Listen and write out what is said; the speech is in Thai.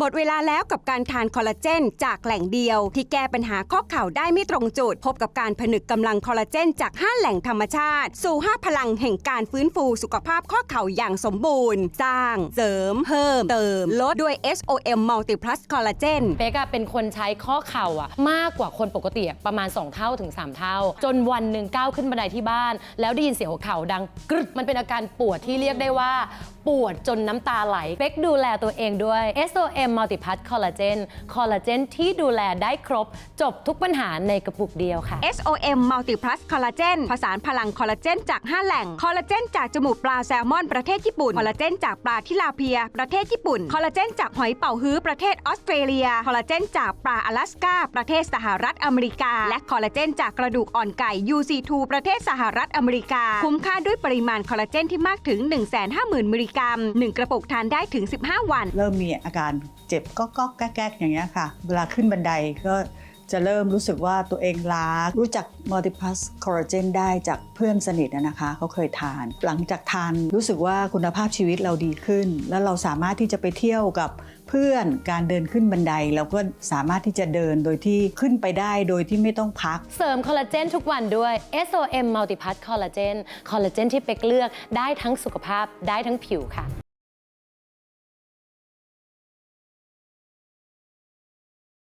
หมดเวลาแล้วกับการทานคอลลาเจนจากแหล่งเดียว ที่แก้ปัญหาข้อเข่าได้ไม่ตรงจุด พบกับการผนึกกำลังคอลลาเจนจาก 5 แหล่งธรรมชาติ สู่ 5 พลังแห่งการฟื้นฟูสุขภาพข้อเข่าอย่างสมบูรณ์ สร้าง เสริม เพิ่ม เติม ลดด้วย SOM Multi Plus Collagen เป๊กอะเป็นคนใช้ข้อเข่าอะมากกว่าคนปกติประมาณ 2 เท่าถึง 3 เท่า จนวันหนึ่งก้าวขึ้นบันไดที่บ้าน แล้วได้ยินเสียงหัวเข่าดังกรึดมันเป็นอาการปวดที่เรียกได้ว่า ปวดจนน้ำตาไหลเป๊กดูแลตัวเองด้วย SOM Multipath Collagen คอลลาเจนที่ดูแลได้ครบ จบทุกปัญหาในกระปุกเดียวค่ะ SOM Multi Plus Collagen ผสานพลังคอลลาเจนจาก 5 แหล่ง คอลลาเจนจากจมูกปลาแซลมอนประเทศญี่ปุ่น คอลลาเจนจากปลาทิลาเพีย ประเทศญี่ปุ่น คอลลาเจนจากหอยเป่าฮื้อประเทศออสเตรเลีย คอลลาเจนจากปลาอลาสกาประเทศสหรัฐอเมริกา และคอลลาเจนจากกระดูกอ่อนไก่ UC2 ประเทศสหรัฐอเมริกา คุ้มค่าด้วยปริมาณคอลลาเจนที่มากถึง 150,000 มิลลิกรัม 1 กระปุกทานได้ถึง 15 วัน เริ่มมีอาการเจ็บก็ก็แก๊กๆอย่างเงี้ยค่ะ เวลาขึ้นบันไดก็จะเริ่มรู้สึกว่าตัวเองล้า รู้จัก Multiplus Collagen ได้จากเพื่อนสนิทนะคะเขาเคยทาน หลังจากทานรู้สึกว่าคุณภาพชีวิตเราดีขึ้น แล้วเราสามารถที่จะไปเที่ยวกับเพื่อนการเดินขึ้นบันไดเราก็สามารถที่จะเดินโดยที่ขึ้นไปได้โดยที่ไม่ต้องพัก เสริมคอลลาเจนทุกวันด้วย SOM Multipath Collagen คอลลาเจนที่เป๊กเลือกได้ทั้งสุขภาพได้ทั้งผิวค่ะ